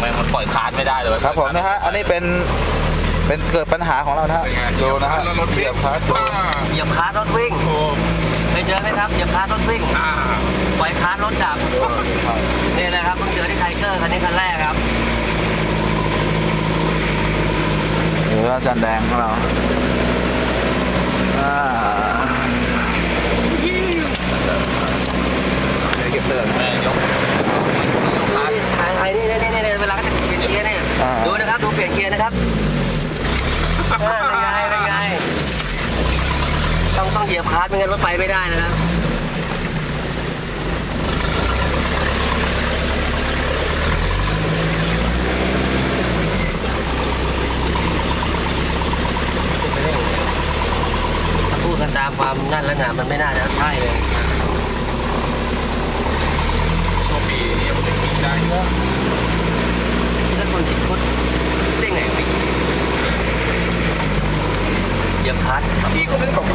แม่งมันปล่อยคาร์ดไม่ได้เลยครับผมนะฮะอันนี้เป็นเป็นเกิดปัญหาของเรานะฮะเป็นไงดูนะฮะแล้วรถเหวิ่ยีงยบคลัตช์ดูอ่าเหยียบคาร์ทรถวิ่งโอ้เคยเจอไหมครับเหยียบคาร์ทรถวิ่งอ่าปล่อยคาร์ทรถดับนี่แหละครับเพิ่งเจอที่ไทเกอร์คันนี้คันแรกครับหรือว่าอาจารย์แดงของเราอ่าเดี๋ยวเก็บเตือนแม่งยก ดูนะครับดูเปลี่ยนเกียร์นะครับอ่าเป็นไงเป็นไงต้องต้องเหยียบคาร์ทไม่งั้นรถไปไม่ได้นะครับถ้าพูดกันตามความนั่นแล้วนะมันไม่น่าจะใช่เลย โชคดียังไม่ได้กินได้ ที่รถคนติดคุดได้ไงวะ เยียบคลัตช์พี่คนนั้นบอก